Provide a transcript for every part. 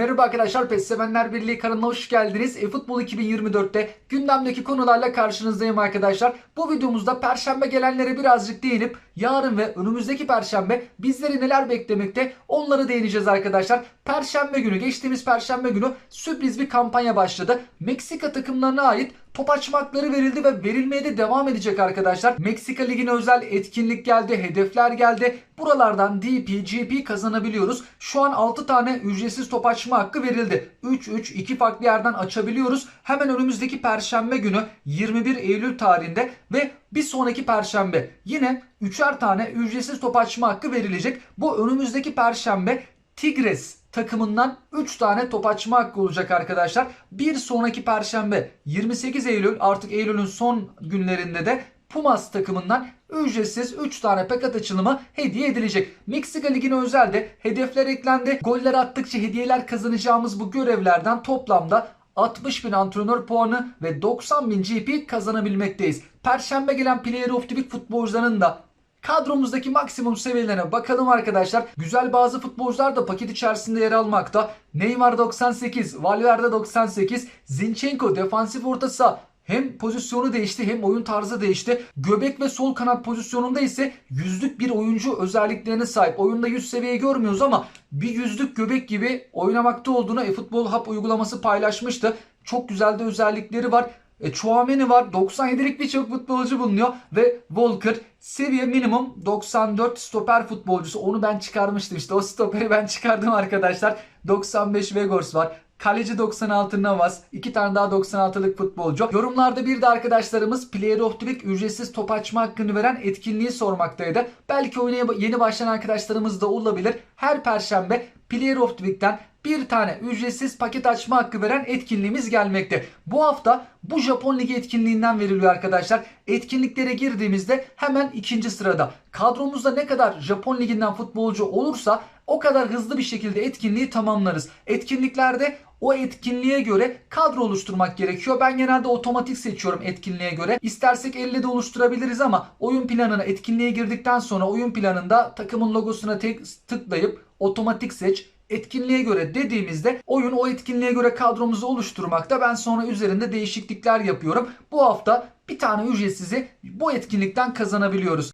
Merhaba arkadaşlar PES Sevenler Birliği kanalına hoş geldiniz. eFootball 2024'te gündemdeki konularla karşınızdayım arkadaşlar. Bu videomuzda perşembe gelenlere birazcık değinip yarın ve önümüzdeki perşembe bizleri neler beklemekte onları değineceğiz arkadaşlar. Perşembe günü geçtiğimiz perşembe günü sürpriz bir kampanya başladı. Meksika takımlarına ait top açma hakları verildi ve verilmeye de devam edecek arkadaşlar. Meksika Ligi'ne özel etkinlik geldi, hedefler geldi. Buralardan DP, GP kazanabiliyoruz. Şu an 6 tane ücretsiz top açma hakkı verildi. 3-3 iki farklı yerden açabiliyoruz. Hemen önümüzdeki perşembe günü 21 Eylül tarihinde ve bir sonraki perşembe yine 3'er tane ücretsiz top açma hakkı verilecek. Bu önümüzdeki perşembe Tigres takımından 3 tane top açma hakkı olacak arkadaşlar. Bir sonraki perşembe 28 Eylül artık Eylül'ün son günlerinde de Pumas takımından ücretsiz 3 tane paket açılımı hediye edilecek. Meksika Ligi'ne özel de hedefler eklendi. Goller attıkça hediyeler kazanacağımız bu görevlerden toplamda 60 bin antrenör puanı ve 90 bin GP kazanabilmekteyiz. Perşembe gelen Player of the Week futbolcularının da Kadromuzdaki maksimum seviyelerine bakalım arkadaşlar. Güzel bazı futbolcular da paket içerisinde yer almakta. Neymar 98, Valverde 98, Zinchenko defansif orta saha hem pozisyonu değişti hem oyun tarzı değişti. Göbek ve sol kanat pozisyonunda ise yüzlük bir oyuncu özelliklerine sahip. Oyunda yüz seviye görmüyoruz ama bir yüzlük göbek gibi oynamakta olduğunu eFootball Hub uygulaması paylaşmıştı. Çok güzel de özellikleri var. E, Chouameni var. 97'lik birçok futbolcu bulunuyor. Ve Walker seviye minimum 94 stoper futbolcusu. Onu ben çıkarmıştım işte. O stoperi ben çıkardım arkadaşlar. 95 Vegors var. Kaleci 96 Navas. iki tane daha 96'lık futbolcu. Yorumlarda bir de arkadaşlarımız Player of the Week ücretsiz top açma hakkını veren etkinliği sormaktaydı. Belki oyuna yeni başlayan arkadaşlarımız da olabilir. Her perşembe Player of the Week'ten bir tane ücretsiz paket açma hakkı veren etkinliğimiz gelmekte. Bu hafta bu Japon Ligi etkinliğinden veriliyor arkadaşlar. Etkinliklere girdiğimizde hemen ikinci sırada. Kadromuzda ne kadar Japon Ligi'nden futbolcu olursa o kadar hızlı bir şekilde etkinliği tamamlarız. Etkinliklerde o etkinliğe göre kadro oluşturmak gerekiyor. Ben genelde otomatik seçiyorum etkinliğe göre. İstersek elle de oluşturabiliriz ama oyun planına etkinliğe girdikten sonra oyun planında takımın logosuna tek tıklayıp otomatik seç etkinliğe göre dediğimizde oyun o etkinliğe göre kadromuzu oluşturmakta. Ben sonra üzerinde değişiklikler yapıyorum. Bu hafta bir tane ücretsizi bu etkinlikten kazanabiliyoruz.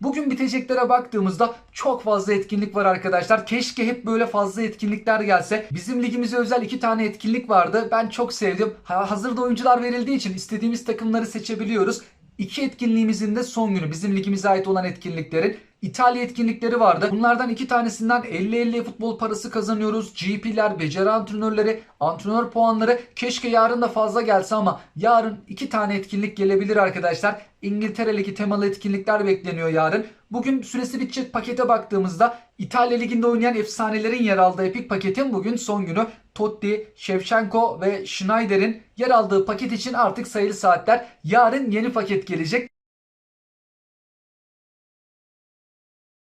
Bugün biteceklere baktığımızda çok fazla etkinlik var arkadaşlar. Keşke hep böyle fazla etkinlikler gelse. Bizim ligimize özel iki tane etkinlik vardı. Ben çok sevdim. Ha- Hazırda oyuncular verildiği için istediğimiz takımları seçebiliyoruz. İki etkinliğimizin de son günü bizim ligimize ait olan etkinliklerin İtalya etkinlikleri vardı. Bunlardan iki tanesinden 50-50 futbol parası kazanıyoruz. GP'ler, beceri antrenörleri, antrenör puanları. Keşke yarın da fazla gelse ama yarın iki tane etkinlik gelebilir arkadaşlar. İngiltere Ligi temalı etkinlikler bekleniyor yarın. Bugün süresi bitecek pakete baktığımızda İtalya Ligi'nde oynayan efsanelerin yer aldığı epik paketin bugün son günü. Totti, Shevchenko ve Schneider'in yer aldığı paket için artık sayılı saatler. Yarın yeni paket gelecek.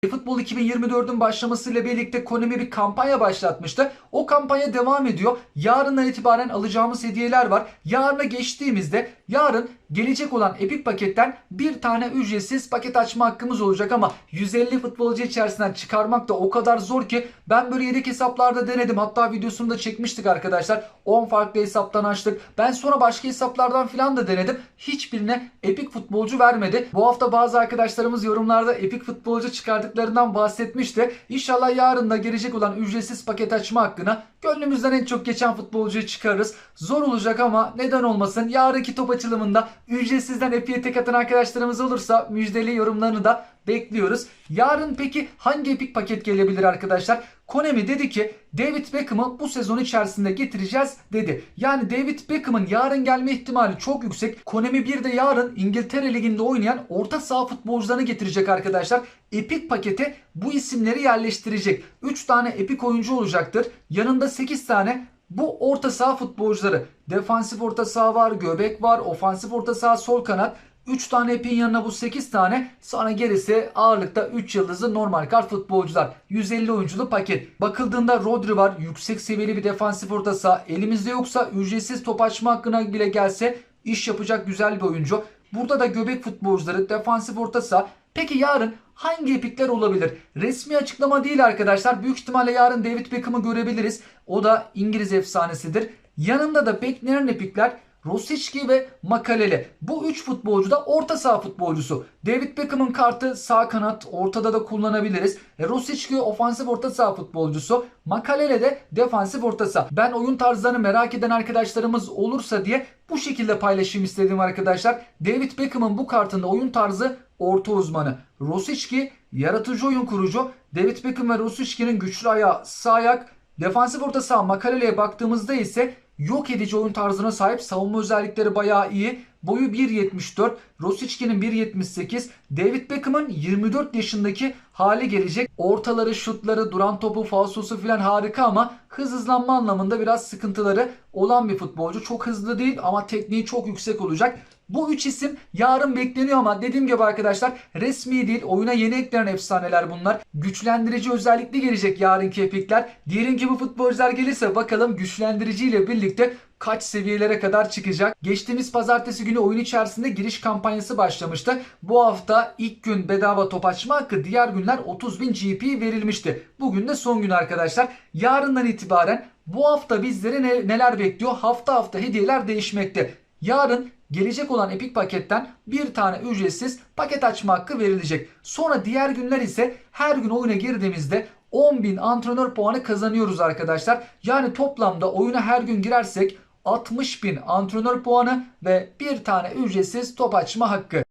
Futbol 2024'ün başlamasıyla birlikte Konami bir kampanya başlatmıştı. O kampanya devam ediyor. Yarından itibaren alacağımız hediyeler var. Yarına geçtiğimizde yarın gelecek olan epik paketten bir tane ücretsiz paket açma hakkımız olacak ama 150 futbolcu içerisinden çıkarmak da o kadar zor ki ben böyle yedek hesaplarda denedim. Hatta videosunu da çekmiştik arkadaşlar. 10 farklı hesaptan açtık. Ben sonra başka hesaplardan filan da denedim. Hiçbirine epik futbolcu vermedi. Bu hafta bazı arkadaşlarımız yorumlarda epik futbolcu çıkardıklarından bahsetmişti. İnşallah yarın da gelecek olan ücretsiz paket açma hakkına gönlümüzden en çok geçen futbolcuyu çıkarırız. Zor olacak ama neden olmasın. Yarınki top açılımında ücretsizden epiye tek atan arkadaşlarımız olursa müjdeli yorumlarını da bekliyoruz. Yarın peki hangi epik paket gelebilir arkadaşlar? Konami dedi ki David Beckham'ı bu sezon içerisinde getireceğiz dedi. Yani David Beckham'ın yarın gelme ihtimali çok yüksek. Konami bir de yarın İngiltere Ligi'nde oynayan orta saha futbolcularını getirecek arkadaşlar. Epik pakete bu isimleri yerleştirecek. 3 tane epik oyuncu olacaktır. Yanında 8 tane bu orta saha futbolcuları. Defansif orta saha var, göbek var, ofansif orta saha, sol kanat. 3 tane epin yanına bu 8 tane. Sonra gerisi ağırlıkta 3 yıldızlı normal kart futbolcular. 150 oyunculu paket. Bakıldığında Rodri var. Yüksek seviyeli bir defansif orta saha. Elimizde yoksa ücretsiz top açma hakkına bile gelse iş yapacak güzel bir oyuncu. Burada da göbek futbolcuları, defansif orta saha. Peki yarın hangi epikler olabilir? Resmi açıklama değil arkadaşlar. Büyük ihtimalle yarın David Beckham'ı görebiliriz. O da İngiliz efsanesidir. Yanında da beklenen epikler Rosicki ve Makalele. Bu üç futbolcu da orta saha futbolcusu. David Beckham'ın kartı sağ kanat ortada da kullanabiliriz. E, Rosicki ofansif orta saha futbolcusu. Makalele de defansif orta saha. Ben oyun tarzlarını merak eden arkadaşlarımız olursa diye bu şekilde paylaşayım istedim arkadaşlar. David Beckham'ın bu kartında oyun tarzı orta uzmanı. Rosicki yaratıcı oyun kurucu. David Beckham ve Rosicki'nin güçlü ayağı sağ ayak. Defansif orta saha Makalele'ye baktığımızda ise yok edici oyun tarzına sahip. Savunma özellikleri bayağı iyi. Boyu 1.74. Rosicki'nin 1.78. David Beckham'ın 24 yaşındaki hali gelecek. Ortaları, şutları, duran topu, falsosu falan harika ama hız hızlanma anlamında biraz sıkıntıları olan bir futbolcu. Çok hızlı değil ama tekniği çok yüksek olacak. Bu üç isim yarın bekleniyor ama dediğim gibi arkadaşlar resmi değil oyuna yeni eklenen efsaneler bunlar. Güçlendirici özellikli gelecek yarınki epikler. Diyelim ki bu futbolcular gelirse bakalım güçlendirici ile birlikte kaç seviyelere kadar çıkacak. Geçtiğimiz pazartesi günü oyun içerisinde giriş kampanyası başlamıştı. Bu hafta ilk gün bedava top açma hakkı diğer günler 30.000 GP verilmişti. Bugün de son gün arkadaşlar. Yarından itibaren bu hafta bizleri ne- neler bekliyor? Hafta hafta hediyeler değişmekte. Yarın gelecek olan Epic paketten bir tane ücretsiz paket açma hakkı verilecek. Sonra diğer günler ise her gün oyuna girdiğimizde 10.000 antrenör puanı kazanıyoruz arkadaşlar. Yani toplamda oyuna her gün girersek 60.000 antrenör puanı ve bir tane ücretsiz top açma hakkı.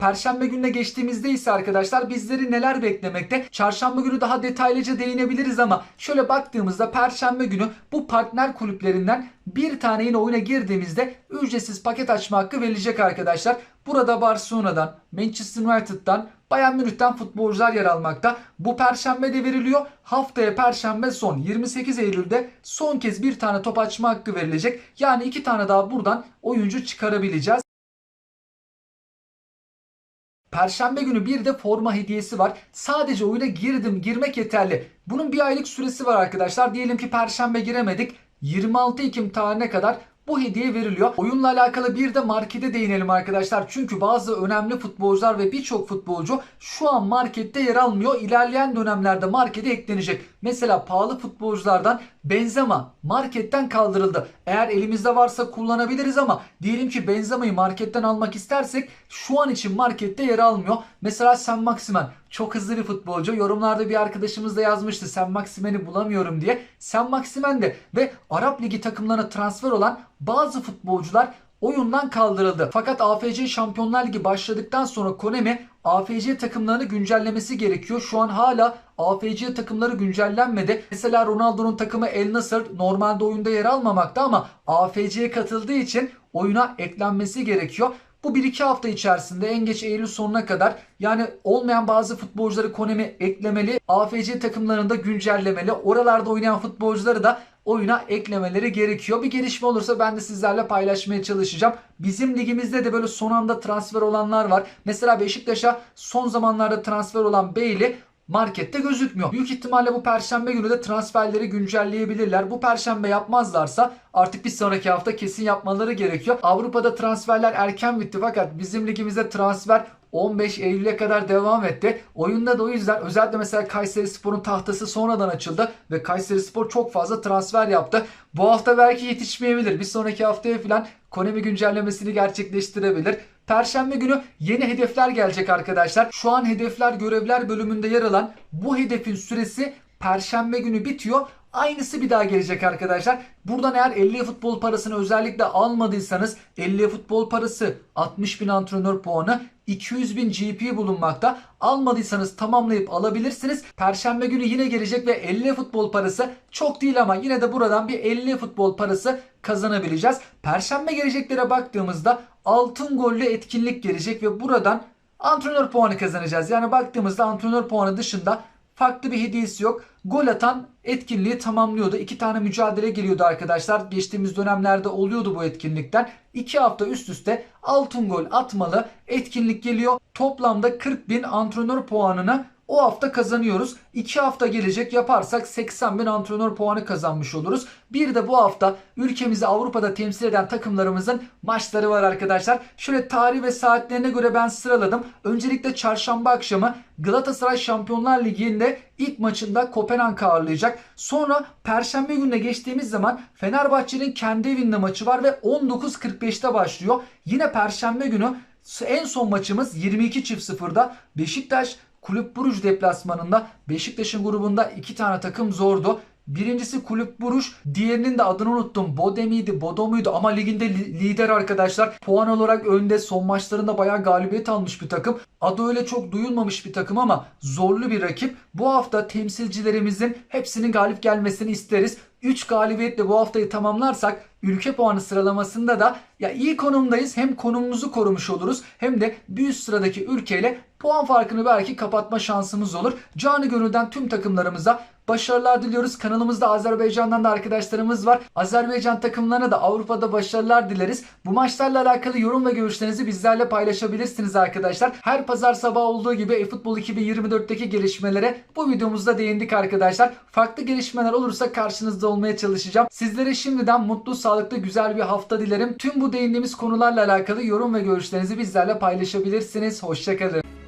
Perşembe gününe geçtiğimizde ise arkadaşlar bizleri neler beklemekte? Çarşamba günü daha detaylıca değinebiliriz ama şöyle baktığımızda Perşembe günü bu partner kulüplerinden bir tane yine oyuna girdiğimizde ücretsiz paket açma hakkı verilecek arkadaşlar. Burada Barcelona'dan, Manchester United'dan, Bayern Münih'ten futbolcular yer almakta. Bu perşembe de veriliyor. Haftaya perşembe son 28 Eylül'de son kez bir tane top açma hakkı verilecek. Yani iki tane daha buradan oyuncu çıkarabileceğiz. Perşembe günü bir de forma hediyesi var. Sadece oyuna girdim, girmek yeterli. Bunun bir aylık süresi var arkadaşlar. Diyelim ki perşembe giremedik. 26 Ekim tarihine kadar bu hediye veriliyor. Oyunla alakalı bir de markete değinelim arkadaşlar. Çünkü bazı önemli futbolcular ve birçok futbolcu şu an markette yer almıyor. İlerleyen dönemlerde markete eklenecek. Mesela pahalı futbolculardan Benzema marketten kaldırıldı. Eğer elimizde varsa kullanabiliriz ama diyelim ki Benzema'yı marketten almak istersek şu an için markette yer almıyor. Mesela Sen Maximen çok hızlı bir futbolcu. Yorumlarda bir arkadaşımız da yazmıştı Sen Maximen'i bulamıyorum diye. Sen Maximen de ve Arap Ligi takımlarına transfer olan bazı futbolcular oyundan kaldırıldı. Fakat AFC Şampiyonlar Ligi başladıktan sonra Konami AFC takımlarını güncellemesi gerekiyor. Şu an hala AFC takımları güncellenmedi. Mesela Ronaldo'nun takımı El Nasır normalde oyunda yer almamakta ama AFC'ye katıldığı için oyuna eklenmesi gerekiyor. Bu 1-2 hafta içerisinde en geç Eylül sonuna kadar yani olmayan bazı futbolcuları Konami eklemeli. AFC takımlarını da güncellemeli. Oralarda oynayan futbolcuları da oyuna eklemeleri gerekiyor. Bir gelişme olursa ben de sizlerle paylaşmaya çalışacağım. Bizim ligimizde de böyle son anda transfer olanlar var. Mesela Beşiktaş'a son zamanlarda transfer olan Beyli markette gözükmüyor. Büyük ihtimalle bu perşembe günü de transferleri güncelleyebilirler. Bu perşembe yapmazlarsa artık bir sonraki hafta kesin yapmaları gerekiyor. Avrupa'da transferler erken bitti fakat bizim ligimizde transfer 15 Eylül'e kadar devam etti. Oyunda da o yüzden özellikle mesela Kayseri Spor'un tahtası sonradan açıldı ve Kayseri Spor çok fazla transfer yaptı. Bu hafta belki yetişmeyebilir. Bir sonraki haftaya falan Konami güncellemesini gerçekleştirebilir. Perşembe günü yeni hedefler gelecek arkadaşlar. Şu an hedefler görevler bölümünde yer alan bu hedefin süresi Perşembe günü bitiyor. Aynısı bir daha gelecek arkadaşlar. Buradan eğer 50 futbol parasını özellikle almadıysanız 50 futbol parası 60 bin antrenör puanı 200 bin GP bulunmakta. Almadıysanız tamamlayıp alabilirsiniz. Perşembe günü yine gelecek ve 50 futbol parası çok değil ama yine de buradan bir 50 futbol parası kazanabileceğiz. Perşembe geleceklere baktığımızda altın gollü etkinlik gelecek ve buradan antrenör puanı kazanacağız. Yani baktığımızda antrenör puanı dışında farklı bir hediyesi yok. Gol atan etkinliği tamamlıyordu. İki tane mücadele geliyordu arkadaşlar. Geçtiğimiz dönemlerde oluyordu bu etkinlikten. İki hafta üst üste altın gol atmalı etkinlik geliyor. Toplamda 40 bin antrenör puanını o hafta kazanıyoruz. 2 hafta gelecek yaparsak 80 bin antrenör puanı kazanmış oluruz. Bir de bu hafta ülkemizi Avrupa'da temsil eden takımlarımızın maçları var arkadaşlar. Şöyle tarih ve saatlerine göre ben sıraladım. Öncelikle çarşamba akşamı Galatasaray Şampiyonlar Ligi'nde ilk maçında Kopenhag ağırlayacak. Sonra Perşembe gününe geçtiğimiz zaman Fenerbahçe'nin kendi evinde maçı var ve 19.45'te başlıyor. Yine Perşembe günü en son maçımız 22.00'da Beşiktaş Kulüp Buruj deplasmanında Beşiktaş'ın grubunda iki tane takım zordu. Birincisi Kulüp Buruş, diğerinin de adını unuttum. Bode miydi, Bodo muydu ama liginde li- lider arkadaşlar. Puan olarak önde, son maçlarında bayağı galibiyet almış bir takım. Adı öyle çok duyulmamış bir takım ama zorlu bir rakip. Bu hafta temsilcilerimizin hepsinin galip gelmesini isteriz. 3 galibiyetle bu haftayı tamamlarsak ülke puanı sıralamasında da ya iyi konumdayız. Hem konumumuzu korumuş oluruz hem de bir üst sıradaki ülkeyle puan farkını belki kapatma şansımız olur. Canı gönülden tüm takımlarımıza başarılar diliyoruz. Kanalımızda Azerbaycan'dan da arkadaşlarımız var. Azerbaycan takımlarına da Avrupa'da başarılar dileriz. Bu maçlarla alakalı yorum ve görüşlerinizi bizlerle paylaşabilirsiniz arkadaşlar. Her pazar sabahı olduğu gibi eFootball 2024'teki gelişmelere bu videomuzda değindik arkadaşlar. Farklı gelişmeler olursa karşınızda olmaya çalışacağım. Sizlere şimdiden mutlu, sağlıklı, güzel bir hafta dilerim. Tüm bu değindiğimiz konularla alakalı yorum ve görüşlerinizi bizlerle paylaşabilirsiniz. Hoşçakalın.